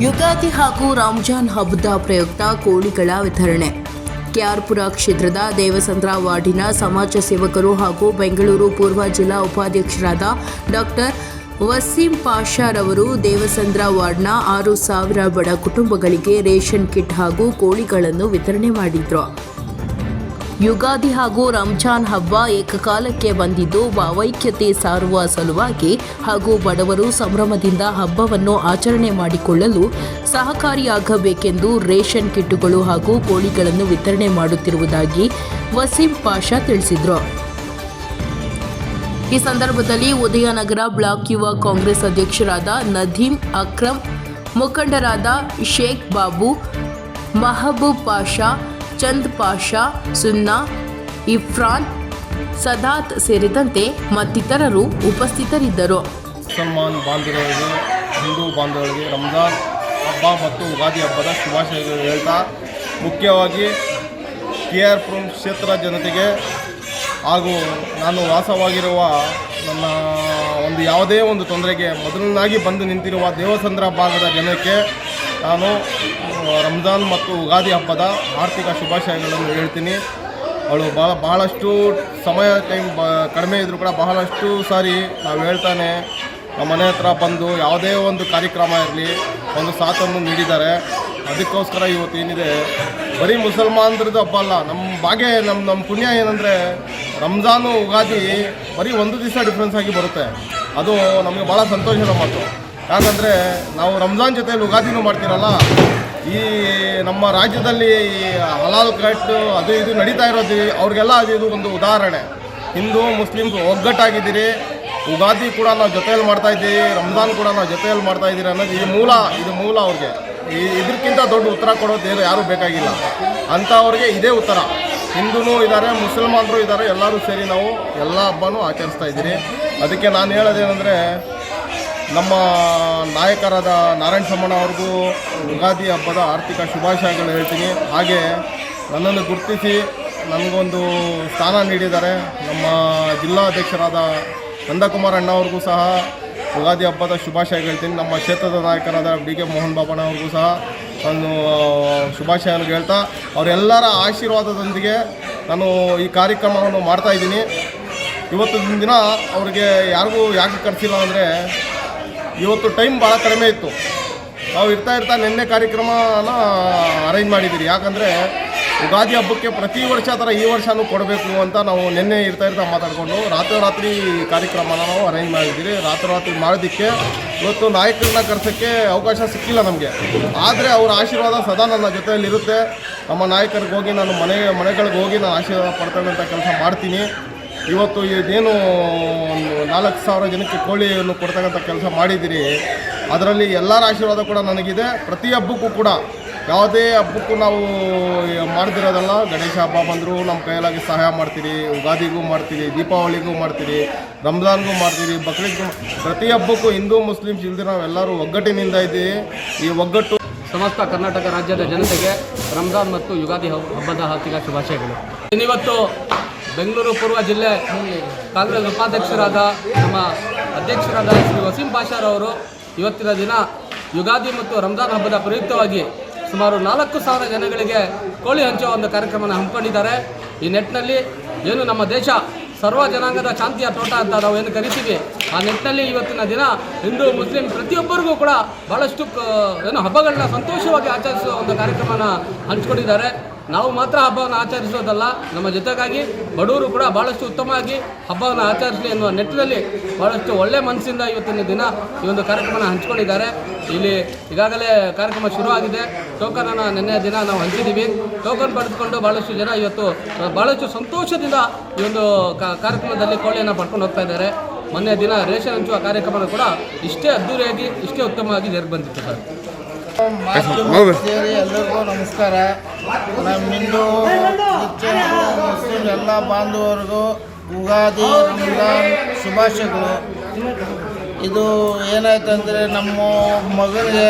ಯುಗಾದಿ ಹಾಗೂ ರಂಜಾನ್ ಹಬ್ಬದ ಪ್ರಯುಕ್ತ ಕೋಳಿಗಳ ವಿತರಣೆ. ಕೆಆರ್ಪುರ ಕ್ಷೇತ್ರದ ದೇವಸಂದ್ರ ವಾರ್ಡಿನ ಸಮಾಜ ಸೇವಕರು ಹಾಗೂ ಬೆಂಗಳೂರು ಪೂರ್ವ ಜಿಲ್ಲಾ ಉಪಾಧ್ಯಕ್ಷರಾದ ಡಾಕ್ಟರ್ ವಸೀಂ ಪಾಷಾರವರು ದೇವಸಂದ್ರ ವಾರ್ಡ್ನ ಆರು ಸಾವಿರ ಬಡ ಕುಟುಂಬಗಳಿಗೆ ರೇಷನ್ ಕಿಟ್ ಹಾಗೂ ಕೋಳಿಗಳನ್ನು ವಿತರಣೆ ಮಾಡಿದ್ರು. ಯುಗಾದಿ ಹಾಗೂ ರಂಜಾನ್ ಹಬ್ಬ ಏಕಕಾಲಕ್ಕೆ ಬಂದಿದ್ದು ಭಾವೈಕ್ಯತೆ ಸಾರುವ ಸಲುವಾಗಿ ಹಾಗೂ ಬಡವರು ಸಂಭ್ರಮದಿಂದ ಹಬ್ಬವನ್ನು ಆಚರಣೆ ಮಾಡಿಕೊಳ್ಳಲು ಸಹಕಾರಿಯಾಗಬೇಕೆಂದು ರೇಷನ್ ಕಿಟ್ಟುಗಳು ಹಾಗೂ ಕೋಳಿಗಳನ್ನು ವಿತರಣೆ ಮಾಡುತ್ತಿರುವುದಾಗಿ ವಸೀಂ ಪಾಷಾ ತಿಳಿಸಿದರು. ಈ ಸಂದರ್ಭದಲ್ಲಿ ಉದಯನಗರ ಬ್ಲಾಕ್ ಯುವ ಕಾಂಗ್ರೆಸ್ ಅಧ್ಯಕ್ಷರಾದ ನದೀಂ ಅಕ್ರಮ್ ಮುಖಂಡರಾದ ಶೇಖ್ ಬಾಬು, ಮಹಬೂಬ್ ಪಾಷಾ ಚಂದ್ ಪಾಷಾ, ಸುನ್ನಾ ಇಫ್ರಾನ್ ಸದಾತ್ ಸೇರಿದಂತೆ ಮತ್ತಿತರರು ಉಪಸ್ಥಿತರಿದ್ದರು. ಮುಸಲ್ಮಾನ್ ಬಾಂಧವರಿಗೆ, ಹಿಂದೂ ಬಾಂಧವರಿಗೆ ರಂಜಾನ್ ಹಬ್ಬ ಮತ್ತು ಯುಗಾದಿ ಹಬ್ಬದ ಶುಭಾಶಯಗಳು ಹೇಳ್ತಾ, ಮುಖ್ಯವಾಗಿ ಕೆ ಆರ್ ಪುರಂ ಕ್ಷೇತ್ರ ಜನತೆಗೆ ಹಾಗೂ ನಾನು ವಾಸವಾಗಿರುವ ನನ್ನ ಒಂದು ಯಾವುದೇ ಒಂದು ತೊಂದರೆಗೆ ಮೊದಲನಾಗಿ ಬಂದು ನಿಂತಿರುವ ದೇವಸಂದ್ರ ಭಾಗದ ಜನಕ್ಕೆ ನಾನು ರಂಜಾನ್ ಮತ್ತು ಯುಗಾದಿ ಹಬ್ಬದ ಆರ್ಥಿಕ ಶುಭಾಶಯಗಳನ್ನು ಹೇಳ್ತೀನಿ. ಅವಳು ಬಹಳ ಬಹಳಷ್ಟು ಸಮಯ ಟೈಮ್ ಬ, ಕಡಿಮೆ ಇದ್ದರೂ ಕೂಡ ಬಹಳಷ್ಟು ಸಾರಿ ನಾವು ಹೇಳ್ತಾನೆ ನಮ್ಮ ಮನೆ ಹತ್ರ ಬಂದು ಯಾವುದೇ ಒಂದು ಕಾರ್ಯಕ್ರಮ ಇರಲಿ, ಒಂದು ಸಾಥನ್ನು ನೀಡಿದ್ದಾರೆ. ಅದಕ್ಕೋಸ್ಕರ ಇವತ್ತು ಏನಿದೆ, ಬರೀ ಮುಸಲ್ಮಾನರದ್ದು ಹಬ್ಬ ಅಲ್ಲ ನಮ್ಮ ಭಾಗ್ಯ ನಮ್ಮ ನಮ್ಮ ಪುಣ್ಯ ಏನಂದರೆ ರಂಜಾನು, ಉಗಾದಿ ಬರೀ ಒಂದು ದಿವಸ ಡಿಫ್ರೆನ್ಸ್ ಆಗಿ ಬರುತ್ತೆ. ಅದು ನಮಗೆ ಭಾಳ ಸಂತೋಷದ ಮಾತು. ಯಾಕಂದರೆ ನಾವು ರಂಜಾನ್ ಜೊತೆಯಲ್ಲಿ ಉಗಾದಿನೂ ಮಾಡ್ತೀರಲ್ಲ ಈ ನಮ್ಮ ರಾಜ್ಯದಲ್ಲಿ ಈ ಹಲಾಲ್ ಕಟ್ ಅದು ಇದು ನಡೀತಾ ಇರೋದು, ಅವ್ರಿಗೆಲ್ಲ ಅದು ಇದು ಒಂದು ಉದಾಹರಣೆ. ಹಿಂದೂ ಮುಸ್ಲಿಮ್ಸ್ ಒಗ್ಗಟ್ಟಾಗಿದ್ದೀರಿ, ಉಗಾದಿ ಕೂಡ ನಾವು ಜೊತೆಯಲ್ಲಿ ಮಾಡ್ತಾ ಇದ್ದೀವಿ, ರಂಜಾನ್ ಕೂಡ ನಾವು ಜೊತೆಯಲ್ಲಿ ಮಾಡ್ತಾ ಇದ್ದೀರಿ ಅನ್ನೋದು ಈ ಮೂಲ, ಇದು ಮೂಲ ಅವ್ರಿಗೆ. ಈ ಇದಕ್ಕಿಂತ ದೊಡ್ಡ ಉತ್ತರ ಕೊಡೋದು ಯಾರೂ ಬೇಕಾಗಿಲ್ಲ. ಅಂಥವ್ರಿಗೆ ಇದೇ ಉತ್ತರ. ಹಿಂದೂನೂ ಇದ್ದಾರೆ ಮುಸಲ್ಮಾನರು ಇದ್ದಾರೆ ಎಲ್ಲರೂ ಸೇರಿ ನಾವು ಎಲ್ಲ ಹಬ್ಬನೂ ಆಚರಿಸ್ತಾ ಇದ್ದೀರಿ. ಅದಕ್ಕೆ ನಾನು ಹೇಳೋದೇನೆಂದರೆ ನಮ್ಮ ನಾಯಕರಾದ ನಾರಾಯಣ ಸಮ್ಮಣ್ಣ ಅವ್ರಿಗೂ ಯುಗಾದಿ ಹಬ್ಬದ ಆರ್ಥಿಕ ಶುಭಾಶಯಗಳು ಹೇಳ್ತೀನಿ. ಹಾಗೆ ನನ್ನನ್ನು ಗುರುತಿಸಿ ನನಗೊಂದು ಸ್ಥಾನ ನೀಡಿದ್ದಾರೆ. ನಮ್ಮ ಜಿಲ್ಲಾಧ್ಯಕ್ಷರಾದ ನಂದಕುಮಾರ್ ಅಣ್ಣ ಅವ್ರಿಗೂ ಸಹ ಯುಗಾದಿ ಹಬ್ಬದ ಶುಭಾಶಯ ಹೇಳ್ತೀನಿ. ನಮ್ಮ ಕ್ಷೇತ್ರದ ನಾಯಕರಾದ ಡಿ ಕೆ ಮೋಹನ್ ಬಾಬಣ್ಣ ಅವ್ರಿಗೂ ಸಹ ನಾನು ಶುಭಾಶಯಗಳು ಹೇಳ್ತಾ, ಅವರೆಲ್ಲರ ಆಶೀರ್ವಾದದೊಂದಿಗೆ ನಾನು ಈ ಕಾರ್ಯಕ್ರಮವನ್ನು ಮಾಡ್ತಾಯಿದ್ದೀನಿ ಇವತ್ತಿನ ದಿನ ಅವ್ರಿಗೆ ಯಾರಿಗೂ ಯಾಕೆ ಕರೆಸಿಲ್ಲ ಅಂದರೆ ಇವತ್ತು ಟೈಮ್ ಭಾಳ ಕಡಿಮೆ ಇತ್ತು. ನಾವು ಇರ್ತಾ ಇರ್ತಾ ನಿನ್ನೆ ಕಾರ್ಯಕ್ರಮನ ಅರೇಂಜ್ ಮಾಡಿದ್ದೀರಿ ಯಾಕಂದರೆ ಯುಗಾದಿ ಹಬ್ಬಕ್ಕೆ ಪ್ರತಿ ವರ್ಷ ಥರ ಈ ವರ್ಷನೂ ಕೊಡಬೇಕು ಅಂತ ನಾವು ನಿನ್ನೆ ಇರ್ತಾ ಇರ್ತಾ ಮಾತಾಡಿಕೊಂಡು ರಾತ್ರೋರಾತ್ರಿ ಕಾರ್ಯಕ್ರಮನ ನಾವು ಅರೇಂಜ್ ಮಾಡಿದ್ದೀರಿ ರಾತ್ರೋರಾತ್ರಿ ಮಾಡೋದಕ್ಕೆ ಇವತ್ತು ನಾಯಕರನ್ನ ಕರೆಸೋಕ್ಕೆ ಅವಕಾಶ ಸಿಕ್ಕಿಲ್ಲ ನಮಗೆ. ಆದರೆ ಅವರ ಆಶೀರ್ವಾದ ಸದಾ ನನ್ನ ಜೊತೆಯಲ್ಲಿರುತ್ತೆ. ನಮ್ಮ ನಾಯಕರಿಗೆ ಹೋಗಿ ನಾನು ಮನೆ ಮನೆಗಳಿಗೆ ಹೋಗಿ ನಾನು ಆಶೀರ್ವಾದ ಪಡ್ತಕ್ಕಂಥ ಕೆಲಸ ಮಾಡ್ತೀನಿ. ಇವತ್ತು ಇದೇನು ಒಂದು ನಾಲ್ಕು ಸಾವಿರ ಜನಕ್ಕೆ ಕೋಳಿಯನ್ನು ಕೊಡ್ತಕ್ಕಂಥ ಕೆಲಸ ಮಾಡಿದ್ದೀರಿ. ಅದರಲ್ಲಿ ಎಲ್ಲರ ಆಶೀರ್ವಾದ ಕೂಡ ನನಗಿದೆ. ಪ್ರತಿ ಹಬ್ಬಕ್ಕೂ ಕೂಡ ಯಾವುದೇ ಹಬ್ಬಕ್ಕೂ ನಾವು ಮಾಡ್ತಿರೋದಲ್ಲ. ಗಣೇಶ ಹಬ್ಬ ಬಂದರೂ ನಮ್ಮ ಕೈಯಲ್ಲಾಗಿ ಸಹಾಯ ಮಾಡ್ತೀರಿ ಯುಗಾದಿಗೂ ಮಾಡ್ತೀರಿ, ದೀಪಾವಳಿಗೂ ಮಾಡ್ತೀರಿ, ರಂಜಾನ್ಗೂ ಮಾಡ್ತೀರಿ, ಬಕ್ರೀದ್ಗೂ ಪ್ರತಿ ಹಬ್ಬಕ್ಕೂ ಹಿಂದೂ, ಮುಸ್ಲಿಮ್ಸ್ ಇಲ್ದಿರ ನಾವೆಲ್ಲರೂ ಒಗ್ಗಟ್ಟಿನಿಂದ ಇದ್ದೀವಿ. ಈ ಒಗ್ಗಟ್ಟು ಸಮಸ್ತ ಕರ್ನಾಟಕ ರಾಜ್ಯದ ಜನತೆಗೆ ರಂಜಾನ್ ಮತ್ತು ಯುಗಾದಿ ಹಬ್- ಹಬ್ಬದ ಹಾರ್ದಿಕ ಶುಭಾಶಯಗಳು. ಇನ್ನಿವತ್ತು ಬೆಂಗಳೂರು ಪೂರ್ವ ಜಿಲ್ಲೆ ಕಾಂಗ್ರೆಸ್ ಉಪಾಧ್ಯಕ್ಷರಾದ ನಮ್ಮ ಅಧ್ಯಕ್ಷರಾದ ಶ್ರೀ ವಸೀಂ ಪಾಷಾರವರು ಇವತ್ತಿನ ದಿನ ಯುಗಾದಿ ಮತ್ತು ರಂಜಾನ್ ಹಬ್ಬದ ಪ್ರಯುಕ್ತವಾಗಿ ಸುಮಾರು ನಾಲ್ಕು ಸಾವಿರ ಜನಗಳಿಗೆ ಕೋಳಿ ಹಂಚುವ ಒಂದು ಕಾರ್ಯಕ್ರಮನ ಹಮ್ಮಿಕೊಂಡಿದ್ದಾರೆ. ಈ ನಿಟ್ಟಿನಲ್ಲಿ ಏನು ನಮ್ಮ ದೇಶ ಸರ್ವ ಜನಾಂಗದ ಶಾಂತಿಯ ತೋಟ ಅಂತ ನಾವು ಏನು ಕರಿತೀವಿ, ಆ ನಿಟ್ಟಿನಲ್ಲಿ ಇವತ್ತಿನ ದಿನ ಹಿಂದೂ, ಮುಸ್ಲಿಂ ಪ್ರತಿಯೊಬ್ಬರಿಗೂ ಕೂಡ ಭಾಳಷ್ಟು ಏನು ಹಬ್ಬಗಳನ್ನ ಸಂತೋಷವಾಗಿ ಆಚರಿಸುವ ಒಂದು ಕಾರ್ಯಕ್ರಮನ ಹಂಚ್ಕೊಂಡಿದ್ದಾರೆ. ನಾವು ಮಾತ್ರ ಹಬ್ಬವನ್ನು ಆಚರಿಸೋದಲ್ಲ, ನಮ್ಮ ಜೊತೆಗಾಗಿ ಬಡವರು ಕೂಡ ಭಾಳಷ್ಟು ಉತ್ತಮವಾಗಿ ಹಬ್ಬವನ್ನು ಆಚರಿಸಲಿ ಎನ್ನುವ ನಿಟ್ಟಿನಲ್ಲಿ ಭಾಳಷ್ಟು ಒಳ್ಳೆ ಮನಸ್ಸಿಂದ ಇವತ್ತಿನ ದಿನ ಈ ಒಂದು ಕಾರ್ಯಕ್ರಮನ ಹಂಚ್ಕೊಂಡಿದ್ದಾರೆ. ಇಲ್ಲಿ ಈಗಾಗಲೇ ಕಾರ್ಯಕ್ರಮ ಶುರುವಾಗಿದೆ. ಟೋಕನನ್ನು ನಿನ್ನೆ ದಿನ ನಾವು ಹಂಚಿದ್ದೀವಿ. ಟೋಕನ್ ಪಡೆದುಕೊಂಡು ಭಾಳಷ್ಟು ಜನ ಇವತ್ತು ಭಾಳಷ್ಟು ಸಂತೋಷದಿಂದ ಈ ಒಂದು ಕಾರ್ಯಕ್ರಮದಲ್ಲಿ ಕೋಳಿಯನ್ನು ಪಡ್ಕೊಂಡು ಹೋಗ್ತಾ ಇದ್ದಾರೆ. ಮೊನ್ನೆ ದಿನ ರೇಷನ್ ಹಂಚುವ ಕಾರ್ಯಕ್ರಮ ಕೂಡ ಇಷ್ಟೇ ಅದ್ದೂರಿಯಾಗಿ, ಇಷ್ಟೇ ಉತ್ತಮವಾಗಿ ಬಂದಿತ್ತು ಸರ್. ಎಲ್ಲರಿಗೂ ನಮಸ್ಕಾರ. ನಮ್ಮ ಹಿಂದೂ ಕ್ರಿಶ್ಚಿಯನ್ ಮುಸ್ಲಿಂ, ಎಲ್ಲ ಬಾಂಧವರಿಗೂ ಯುಗಾದಿ ರಂಜಾನ್ ಶುಭಾಶಯಗಳು. ಇದು ಏನಾಯ್ತಂದರೆ ನಮ್ಮ ಮಗನಿಗೆ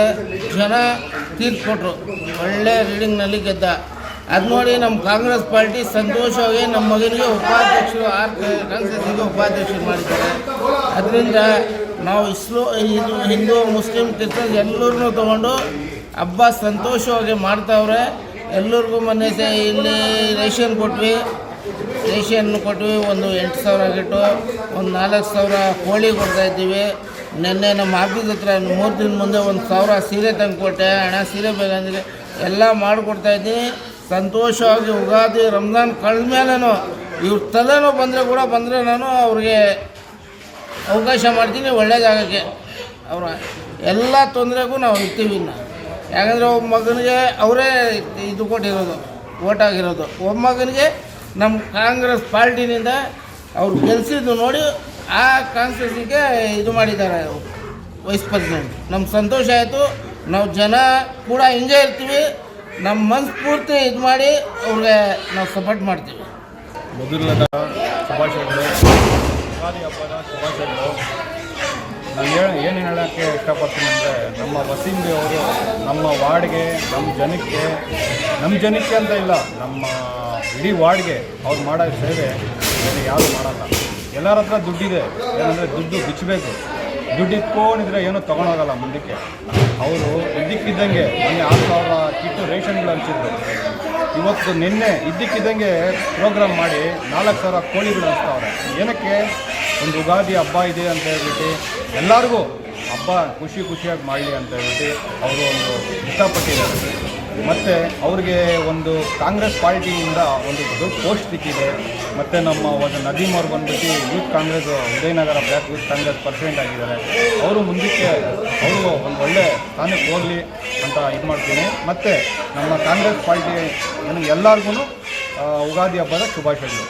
ಜನ ತೀರ್ಸ್ಕೊಟ್ರು. ಒಳ್ಳೆ ರೀಡಿಂಗ್ನಲ್ಲಿ ಗೆದ್ದ. ಅದು ನೋಡಿ ನಮ್ಮ ಕಾಂಗ್ರೆಸ್ ಪಾರ್ಟಿ ಸಂತೋಷವಾಗಿ ನಮ್ಮ ಮಗನಿಗೆ ಉಪಾಧ್ಯಕ್ಷರು ಆರ್ ಕಾನ್ಸ್ಟಿಟ್ಯೂನ್ಸಿಗೆ ಉಪಾಧ್ಯಕ್ಷರು ಮಾಡಿದ್ದಾರೆ. ಅದರಿಂದ ನಾವು ಇಸ್ಲೋ ಇದು ಹಿಂದೂ, ಮುಸ್ಲಿಂ ಕ್ರಿಶ್ಚಿಯನ್ ಎಲ್ಲರನ್ನೂ ತೊಗೊಂಡು ಹಬ್ಬ ಸಂತೋಷವಾಗಿ ಮಾಡ್ತಾವ್ರೆ. ಎಲ್ಲರಿಗೂ ಮೊನ್ನೆ ಸೇ ಇಲ್ಲಿ ರೇಷನ್ ಕೊಟ್ವಿ. ರೇಷನ್ ಕೊಟ್ವಿ, ಒಂದು ಎಂಟು ಸಾವಿರ ಆಗಿಟ್ಟು ಒಂದು ನಾಲ್ಕು ಸಾವಿರ ಕೋಳಿ ಕೊಡ್ತಾ ಇದ್ದೀವಿ. ನಿನ್ನೆ ನಮ್ಮ ಆಫೀಸ್ ಹತ್ರ ಮೂರು ದಿನ ಮುಂದೆ ಒಂದು ಸಾವಿರ ಸೀರೆ ತಂದು ಕೊಟ್ಟೆ. ಹಣ, ಸೀರೆ ಬೇಕಂದರೆ ಎಲ್ಲ ಮಾಡಿಕೊಡ್ತಾ ಇದ್ದೀನಿ ಸಂತೋಷವಾಗಿ ಉಗಾದಿ, ರಂಜಾನ್ ಕಳೆದ ಮೇಲೇನು ಇವ್ರ ತಲೆನೋ ಬಂದರೆ ಕೂಡ ಬಂದರೆ ನಾನು ಅವ್ರಿಗೆ ಅವಕಾಶ ಮಾಡ್ತೀನಿ, ಒಳ್ಳೆ ಜಾಗಕ್ಕೆ. ಅವರ ಎಲ್ಲ ತೊಂದರೆಗೂ ನಾವು ಇರ್ತೀವಿ ಇನ್ನು. ಯಾಕಂದರೆ ಒಬ್ಬ ಮಗನಿಗೆ ಅವರೇ ಇದು ಕೊಟ್ಟಿರೋದು ಓಟ್ ಆಗಿರೋದು. ಒಬ್ಬ ಮಗನಿಗೆ ನಮ್ಮ ಕಾಂಗ್ರೆಸ್ ಪಾರ್ಟಿನಿಂದ ಅವ್ರು ಗೆಲ್ಸಿದ್ದು ನೋಡಿ ಆ ಕಾಂಗ್ರೆಸ್ಸಿಗೆ ಇದು ಮಾಡಿದ್ದಾರೆ ವೈಸ್ ಪ್ರೆಸಿಡೆಂಟ್ ನಮ್ಮ ಸಂತೋಷ ಆಯಿತು, ನಾವು ಜನ ಕೂಡ ಹಿಂಗೆ ಇರ್ತೀವಿ. ನಮ್ಮ ಮನಸ್ಫೂರ್ತಿ ಇದು ಮಾಡಿ ಅವ್ರಿಗೆ ನಾವು ಸಪೋರ್ಟ್ ಮಾಡ್ತೀವಿ. ಮೊದಲನೇದ ಶುಭಾಶಯಗಳು. ಹೇಳ ಏನು ಹೇಳೋಕ್ಕೆ ಇಷ್ಟಪಡ್ತೀನಿ ಅಂದರೆ ನಮ್ಮ ವಸಿಂಬಿ ಅವರು ನಮ್ಮ ವಾರ್ಡ್ಗೆ, ನಮ್ಮ ಜನಕ್ಕೆ ನಮ್ಮ ಜನಕ್ಕೆ ಅಂತ ಇಲ್ಲ, ನಮ್ಮ ಇಡೀ ವಾರ್ಡ್ಗೆ ಅವ್ರು ಮಾಡೋ ಸೇವೆ ಬೇರೆ ಯಾರೂ ಮಾಡಲ್ಲ. ಎಲ್ಲರ ಹತ್ರ ದುಡ್ಡಿದೆ. ಏನಂದರೆ ದುಡ್ಡು ಬಿಚ್ಚಬೇಕು ದುಡ್ಡು ಇಟ್ಕೊಂಡಿದ್ರೆ ಏನೂ ತೊಗೊಂಡೋಗಲ್ಲ ಮುಂದಕ್ಕೆ. ಅವರು ಇದ್ದಕ್ಕಿದ್ದಂಗೆ ಮೊನ್ನೆ ಆರು ಸಾವಿರ ಕಿಟ್ಟು ರೇಷನ್ಗಳು ಹಂಚಿದ್ರು. ಇವತ್ತು ನಿನ್ನೆ ಇದ್ದಕ್ಕಿದ್ದಂಗೆ ಪ್ರೋಗ್ರಾಮ್ ಮಾಡಿ ನಾಲ್ಕು ಸಾವಿರ ಕೋಳಿಗಳು ಹಂಚ್ತಾವ್ರೆ. ಏನಕ್ಕೆ? ಒಂದು ಯುಗಾದಿ ಹಬ್ಬ ಇದೆ ಅಂತ ಹೇಳ್ಬಿಟ್ಟು ಎಲ್ಲರಿಗೂ ಹಬ್ಬ ಖುಷಿ ಖುಷಿಯಾಗಿ ಮಾಡಲಿ ಅಂತ ಹೇಳ್ಬಿಟ್ಟು ಅವರು ಒಂದು ಇಷ್ಟಪಟ್ಟಿದ್ದಾರೆ. ಮತ್ತು ಅವ್ರಿಗೆ ಒಂದು ಕಾಂಗ್ರೆಸ್ ಪಾರ್ಟಿಯಿಂದ ಒಂದು ದೊಡ್ಡ ಪೋಸ್ಟ್ ಸಿಕ್ಕಿದೆ. ಮತ್ತು ನಮ್ಮ ಒಂದು ನದೀಮ್ ಅವ್ರು ಬಂದ್ಬಿಟ್ಟು youth Congress, Udayanagar block youth Congress president ಆಗಿದ್ದಾರೆ. ಅವರು ಮುಂದಕ್ಕೆ ಅವರು ಒಂದು ಒಳ್ಳೆ ಸ್ಥಾನಕ್ಕೆ ಹೋಗಲಿ ಅಂತ ಇದು ಮಾಡ್ತೀನಿ. ಮತ್ತು ನಮ್ಮ ಕಾಂಗ್ರೆಸ್ ಪಾರ್ಟಿ ಎಲ್ಲರಿಗೂ ಉಗಾದಿ ಹಬ್ಬದ ಶುಭಾಶಯಗಳು.